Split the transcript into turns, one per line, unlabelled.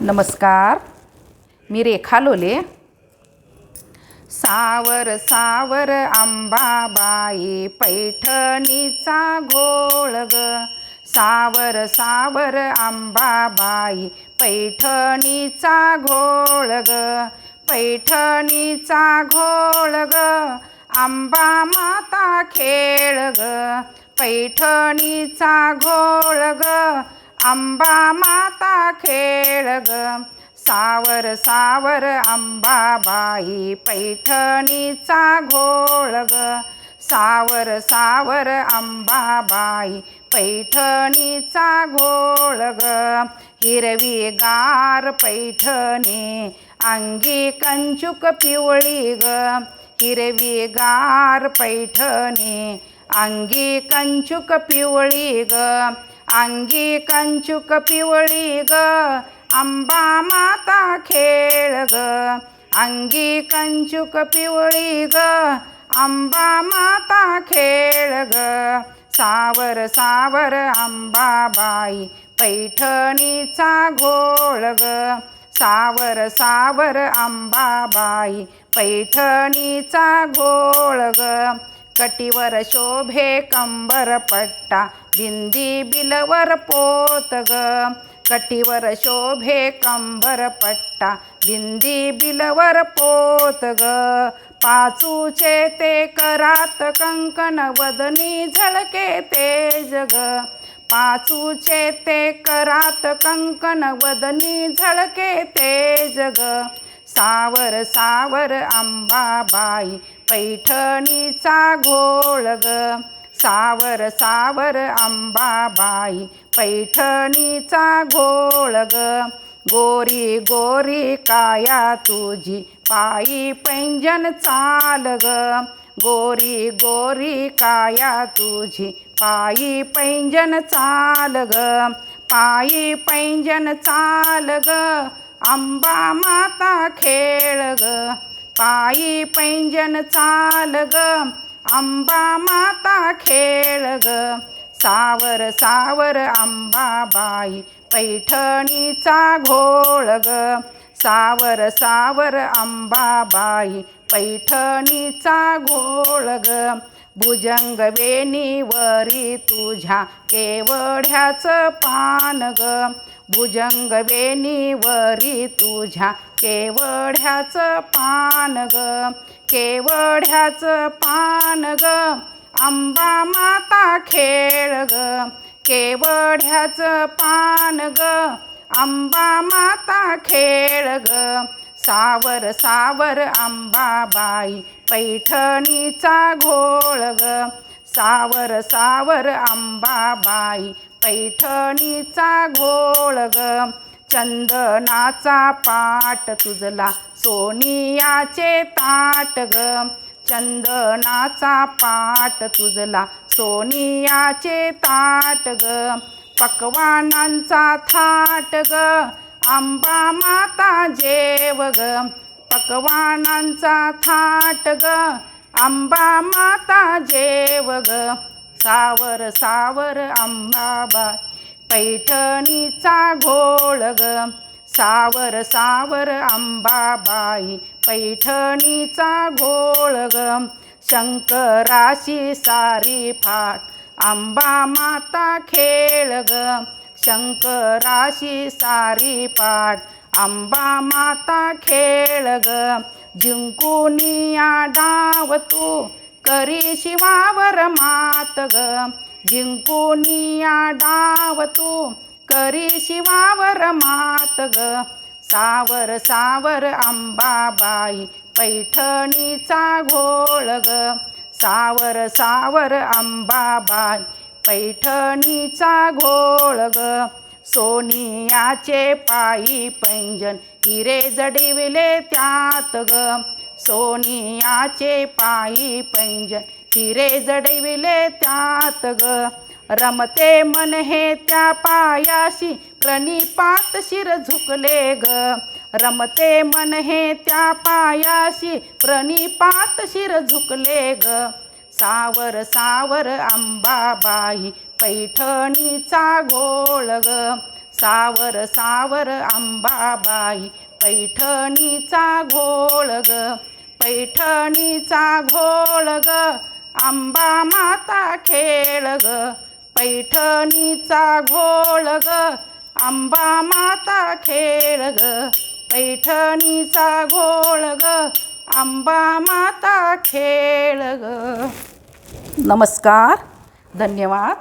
नमस्कार. मी रेखा लोले. सावर सावर आंबाबाई पैठणीचा घोळ ग. सावर सावर आंबाबाई पैठणीचा घोळ ग. पैठणीचा घोळ ग. आंबा माता खेळ ग. पैठणीचा घोळ ग. आंबा माता खेळ ग. सावर सावर अंबाबाई पैठणीचा घोळ ग. सावर सावर अंबाबाई पैठणीचा घोळ ग. हिरवी गार पैठणी अंगी कंचुक पिवळी ग. हिरवी गार पैठणी अंगी कंचुक पिवळी ग. अंगी कंचुक पिवळी ग अंबा माता खेळ ग. अंगी कंचुक पिवळी ग अंबा माता खेळ ग. सावर सावर अंबाबाई पैठणीचा घोळ ग. सावर सावर अंबाबाई पैठणीचा घोळ ग. कटीवर शोभे कंबर पट्टा बिंदी बिलवर पोत ग कटीवर शोभे कंबर पट्टा. बिंदी बिलवर पोत ग पाचूचे ते करात कंकण वदनी झळके तेज ग पाचूचे ते करात कंकण वदनी झळके तेज ग सावर सावर अंबाबाई पैठणीचा घोळ ग सावर सावर अंबाबाई पैठणीचा घोळ ग. गोरी गोरी काया तुझी पायी पैंजन चाल ग. गोरी गोरी काया तुझी पायी पैंजन चाल ग. पायी पैंजन चाल ग. अंबा माता खेळ ग. पायी पैंजन चाल ग. आंबा माता खेळ ग. सावर सावर अंबाबाई पैठणीचा घोळ ग. सावर सावर अंबाबाई पैठणीचा घोळ ग. भुजंग वेणीवरी तुझ्या केवढ्याचं पान ग. भुजंग वेणीवरी तुझ्या केवढ्याचं पान ग. केवढ्याचं पान ग. अंबा माता खेळ ग. केवढ्याचं पान ग. अंबा माता खेळ ग. सावर सावर आंबाबाई पैठणीचा घोळ ग. सावर सावर आंबाबाई पैठणीचा घोळ ग. चंदनाचा पाट तुझला सोनियाचे ताट ग. चंदनाचा पाट तुझला सोनियाचे ताट ग. पकवानांचा थाट ग. आंबा माता जेव ग पकवानांचा थाट ग. आंबा माता जेव ग सावर सावर अंबाबाई पैठणीचा घोळ ग सावर सावर अंबाबाई पैठणीचा घोळ ग शंकराशी सारी फाट. आंबा माता खेळ ग शंकराशी सारी पाठ. आंबा माता खेळ ग. जिंकुनिया डाव तू करी शिवावर मात ग. जिंकुनिया डाव तू करी शिवावर मात ग. सावर सावर अंबाबाई पैठणीचा घोळ ग. सावर सावर अंबाबाई पैठणीचा घोळ ग. सोनियाचे पायी पैंजन हिरे जडिविले त्यात ग. सोनियाचे पायी पैंजन हिरे जडविले त्यात ग. रमते मन हे त्या पायाशी प्रणिपात शिर झुकले ग. रमते मन हे त्या पायाशी प्रणिपात शिर झुकले ग. सावर सावर अंबाबाई पैठणीचा घोळ ग. सावर सावर अंबाबाई पैठणीचा घोळ ग. पैठणीचा घोळ ग. आंबा माता खेळ ग. पैठणीचा घोळ ग. आंबा माता खेळ ग. पैठणीचा घोळ ग. आंबा माता खेळ ग. नमस्कार धन्यवाद.